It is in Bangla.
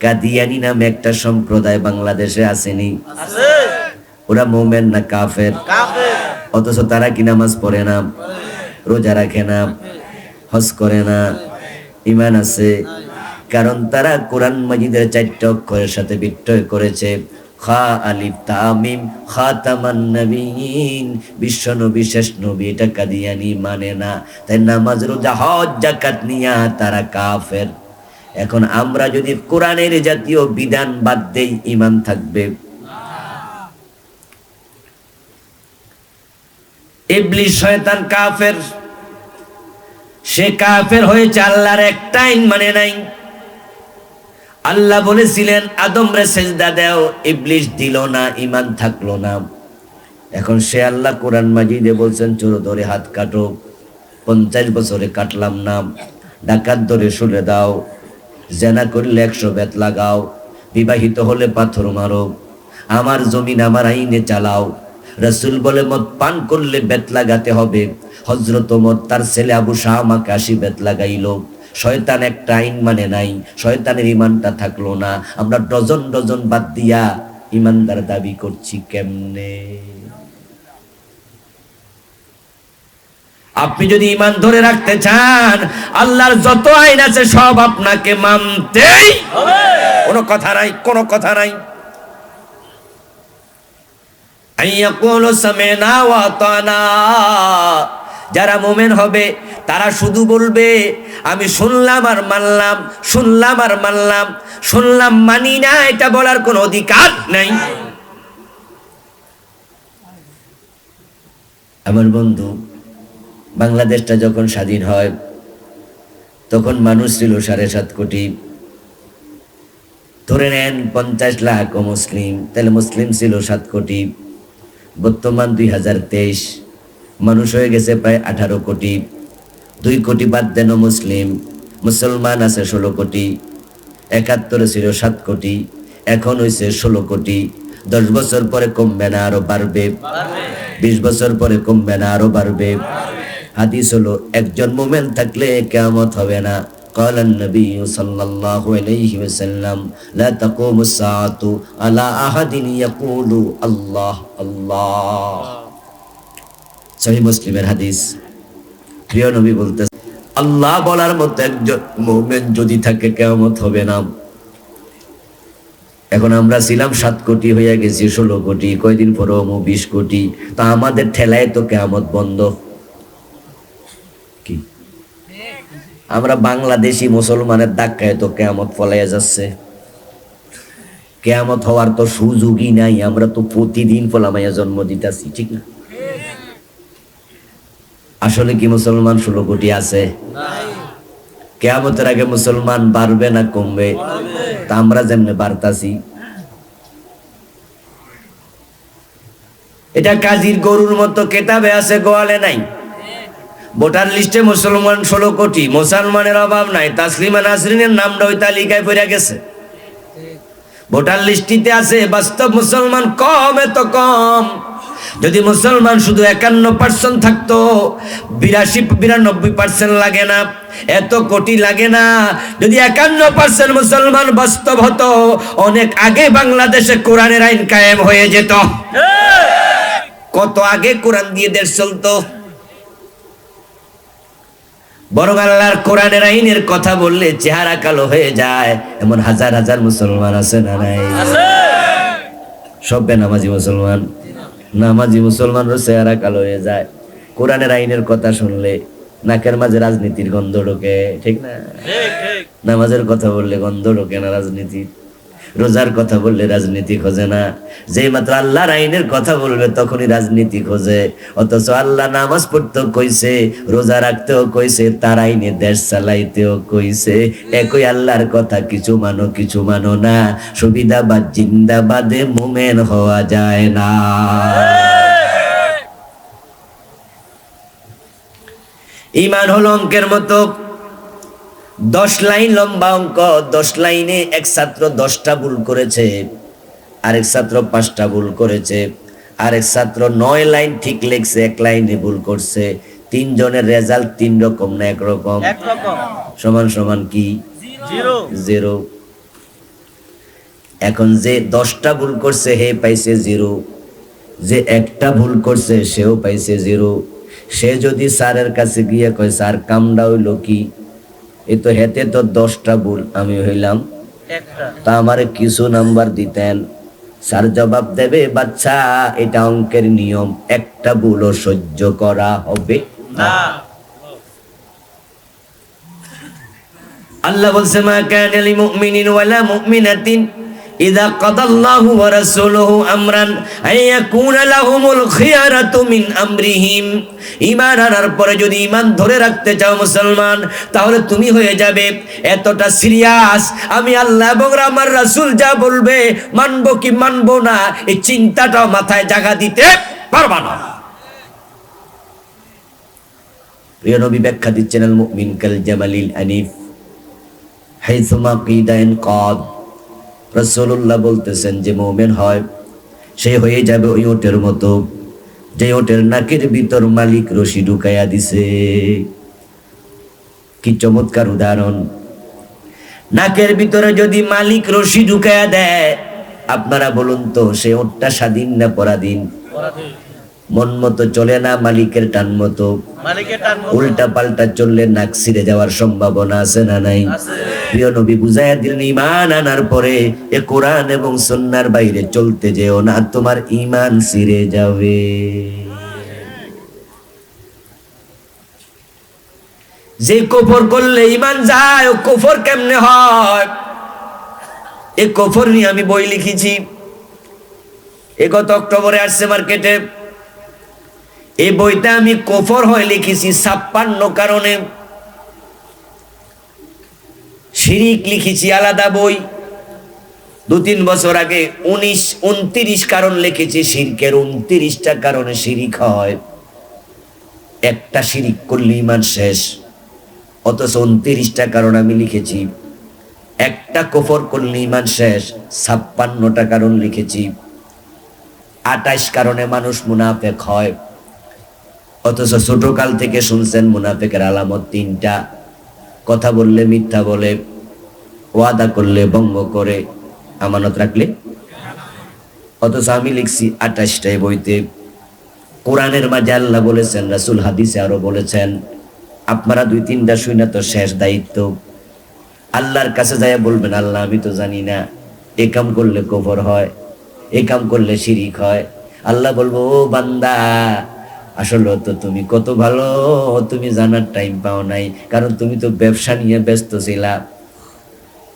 কাদিয়ানি নামে একটা সম্প্রদায় বাংলাদেশে আসেনি। ওরা মোমেন না কাফের। অথচ তারা কি নামাজ পড়ে না? রোজা রাখে না? হজ করে না? ইমান আছে? কারণ তারা কোরআন মাজিদের চারটা অক্ষরের সাথে বিট্টয় করেছে। খা, আলিফ, তামিম, খাতামান নবীন বিশ্ব নবী শেষ নবী এটা কাদিয়ানি মানে না। তাই নামাজ, রোজা, হজ জাকাত নিয়া তারা কাফের। এখন আমরা যদি কোরআনের জাতীয় বিধান বাদ দেই ইমান থাকবে। কাফের, সে কাফের হয়েছে আল্লাহর একটা মানে নাই। আল্লাহ বলেছিলেন আদম রে সেজদা দেও, ইবলিস দিল না ইমান থাকল না। এখন সে আল্লাহ কোরআন মাজিদে বলছেন চোর ধরে হাত কাটো, পঞ্চাশ বছরে কাটলাম না, ডাকাত ধরে শুলে দাও। জেনা করলে একশো বেত লাগাও। বিবাহিত হলে পাথর মারো। আমার জমিন আমার আইনে চালাও। রসুল বলে, মদ পান করলে বেত লাগাতে হবে। হজরত মদ তার ছেলে আবু শাহ আমাকে আশি বেত লাগাইল। শয়তান একটা আইন মানে নাই, শয়তানের ইমানটা থাকল না। আমরা ডজন ডজন বাদ দিয়া ইমানদার দাবি করছি কেমনে? আপনি যদি ইমান ধরে রাখতে চান, আল্লাহর যত আইন আছে সব আপনাকে মানতেই কোনো কথা নাই, কোনো কথা নাই। যারা মোমেন হবে, তারা শুধু বলবে, আমি শুনলাম আর মানলাম, শুনলাম আর মানলাম, শুনলাম মানি না, এটা বলার কোনো অধিকার নাই। আমার বন্ধু বাংলাদেশটা যখন স্বাধীন হয়, তখন মানুষ ছিল সাড়ে সাত কোটি। ধরে নেন পঞ্চাশ লাখ ও মুসলিম, তাহলে মুসলিম ছিল সাত কোটি। বর্তমান দুই হাজার তেইশ, মানুষ হয়ে গেছে প্রায় আঠারো কোটি। দুই কোটি বাদ দেন মুসলিম, মুসলমান আছে ষোলো কোটি, একাত্তরে ছিল সাত কোটি, এখন হয়েছে ষোলো কোটি। দশ বছর পরে কমবে না, আরও বাড়বে। বিশ বছর পরে কমবে না, আরও বাড়বে। হাদিস হলো একজন মোমেন থাকলে কেমত হবে না قال النبي صلى الله عليه وسلم لا تقوم الساعة على أحد يقول الله الله সহি মুসলিমের হাদিস প্রিয় নবী বলতে আল্লাহ বলার মতো একজন মুমিন যদি থাকে কেমত হবে না এখন আমরা ছিলাম সাত কোটি হয়ে গেছি ষোলো কোটি কয়দিন পর বিশ কোটি তা আমাদের ঠেলায় তো কেমত বন্ধ আমরা বাংলাদেশি মুসলমানের ধাক্কায় তো কেমত ফলাইয়া যাচ্ছে। কেয়ামত হওয়ার তো সুযোগই নাই, আমরা তো প্রতিদিন ফলামাইয়া জন্ম দিতেছি, ঠিক না? আসলে কি মুসলমান ষোলো কোটি আছে? কেয়ামতের আগে মুসলমান বাড়বে না কমবে? তা আমরা যেমনে বাড়তাছি। এটা কাজীর গরুর মতো কেতাবে আছে, গোয়ালে নাই। ভোটার লিস্টে মুসলমান ষোলো কোটি মুসলমানের অভাব নাই। তাসলিমা নাসরিনের নামটা ওই তালিকায় পড়ে গেছে। ভোটার লিস্টিতে আছে বাস্তব মুসলমান কম এত কম। যদি মুসলমান শুধু একান্ন পার্সেন্ট থাকতো বিরাশি বিরানব্বই পার্সেন্ট লাগে না এত কোটি লাগে না। যদি একান্ন পার্সেন্ট মুসলমান বাস্তব হতো অনেক আগে বাংলাদেশে কোরআনের আইন কায়েম হয়ে যেত। কত আগে কোরআন দিয়ে দেশ চলতো? বরং আল্লাহর কোরআনের আইনের কথা বললে চেহারা কালো হয়ে যায়। এমন হাজার হাজার মুসলমান আছে না নাই? সব বেনামাজি মুসলমান। নামাজি মুসলমানরও চেহারা কালো হয়ে যায়। কোরআনের আইনের কথা শুনলে নাকের মাঝে রাজনীতির গন্ধ ঢোকে ঠিক না? নামাজের কথা বললে গন্ধ ঢোকে না রাজনীতির। রোজার কথা বললে রাজনীতি খোঁজে না। যেই মাত্র আল্লাহর আইনের কথা বলবে তখনই রাজনীতি খোঁজে। অথচ আল্লাহ নামাজ পড়তেও কইছে, রোজা রাখতেও কইছে, তার আইনে দেশ চালাইতেও কইছে। একই আল্লাহর কথা, কিছু মানো কিছু মানো না। সুবিধাবাদ, জিন্দাবাদে মোমেন হওয়া যায় না। ইমান হলো অঙ্কের মতো। দশ লাইন লম্বা অঙ্ক দশ লাইনে এক ছাত্র দশটা ভুল করেছে আরেক ছাত্র পাঁচটা ভুল করেছে আরেক ছাত্র নয় লাইন ঠিক লিখছে এক লাইনে ভুল করছে তিনজনের রেজাল্ট তিন রকম না একরকম সমান সমান কি? জিরো। এখন যে দশটা ভুল করছে হে পাইছে জিরো। যে একটা ভুল করছে সেও পাইছে জিরো। সে যদি স্যারের কাছে গিয়ে কয় স্যার কামটা হইল কি? এ তো হেতে তো দশটা ভুল আমি হইলাম। তা আমার কিছু নাম্বার দিতেন। স্যার জবাব দেবে বাচ্চা এটা অঙ্কের নিয়ম। একটা ভুলও সহ্য করা হবে না। আল্লাহ বলছে মা কানা লিমুমিনিন ওয়ালা মুমিনাতিন। ইযা কাদাল্লাহু ওয়া রাসূলুহু আমরান আন ইয়াকুনা লাহুমুল খিয়ারাতু মিন আমরিহিম। ঈমান আনার পরে যদি ঈমান ধরে রাখতে চাও মুসলমান, তাহলে তুমি হয়ে যাবে এতটা সিরিয়াস। আমি আল্লাহ এবং আমার রাসূল যা বলবে, মানবো কি মানবো না, এই চিন্তাটাও মাথায় জায়গা দিতে পারবা না। প্রিয় নবী ব্যাখ্যা দিচ্ছেন আল মুমিন কাল জামালিল আনিফ। হাইথুমা কিদাইন কদ। রসুল্লাহ বলতেছেন যে মোমেন হয়, সে হয়ে যাবে ওই ওটের মতো। যে ওটের নাকের ভিতর মালিক রশি ঢুকাইয়া দিছে। কি চমৎকার উদাহরণ। নাকের ভিতরে যদি মালিক রশি ঢুকাইয়া দেয়, আপনারা বলুন তো সে ওটটা স্বাধীন না পরাধীন? পরাধীন। মন মতো চলে না মালিকের টান মতো। উল্টা পাল্টা চললে নাক ছিঁড়ে যাওয়ার সম্ভাবনা আছে না নাই? প্রিয় নবী বুঝাইয়া দিলেন ইমান আনার পরে এ কোরআন এবং সন্ন্যার বাইরে চলতে যেও না তোমার ইমান ছিঁড়ে যাবে। যে কফর করলে ইমান যায় ও কফর কেমনে হয়? এ কফর নিয়ে আমি বই লিখেছি। এ গত অক্টোবরে আসছে মার্কেটে। এই বইটা আমি কফর হয়ে লিখেছি ছাপ্পান্ন কারণে। শিরিক লিখেছি আলাদা বই। দু তিন বছর আগে উনিশ, উনত্রিশ কারণ লিখেছি শিরকের উনত্রিশটা কারণে শিরিক হয়। একটা শিরিক করলে ইমান শেষ। অথচ উনত্রিশটা কারণ আমি লিখেছি। একটা কফর করলে ইমান শেষ। ছাপ্পান্নটা কারণ লিখেছি। আটাইশ কারণে মানুষ মুনাফেক হয়। অথচ ছোটকাল থেকে শুনছেন মুনাফেকের আলামত তিনটা। কথা বললে, মিথ্যা বলে, ওয়াদা করলে বঙ্গ করে, আমানত রাখলে। অথচ আমি লিখছি আঠাশটায় বইতে, কোরআনের মাঝে আল্লাহ বলেছেন, রাসুল হাদিসে আরও বলেছেন, আপনারা দুই তিনটা শুই না তো শেষ দায়িত্ব। আল্লাহর কাছে যায় বলবেন, আল্লাহ, আমি তো জানি না, এ কাম করলে কবর হয়, এ কাম করলে শিরিক হয়। আল্লাহ বলব, ও বান্দা আসলে তো তুমি কত ভালো, তুমি জানার টাইম পাও নাই। কারণ তুমি তো ব্যবসা নিয়ে ব্যস্ত ছিলা।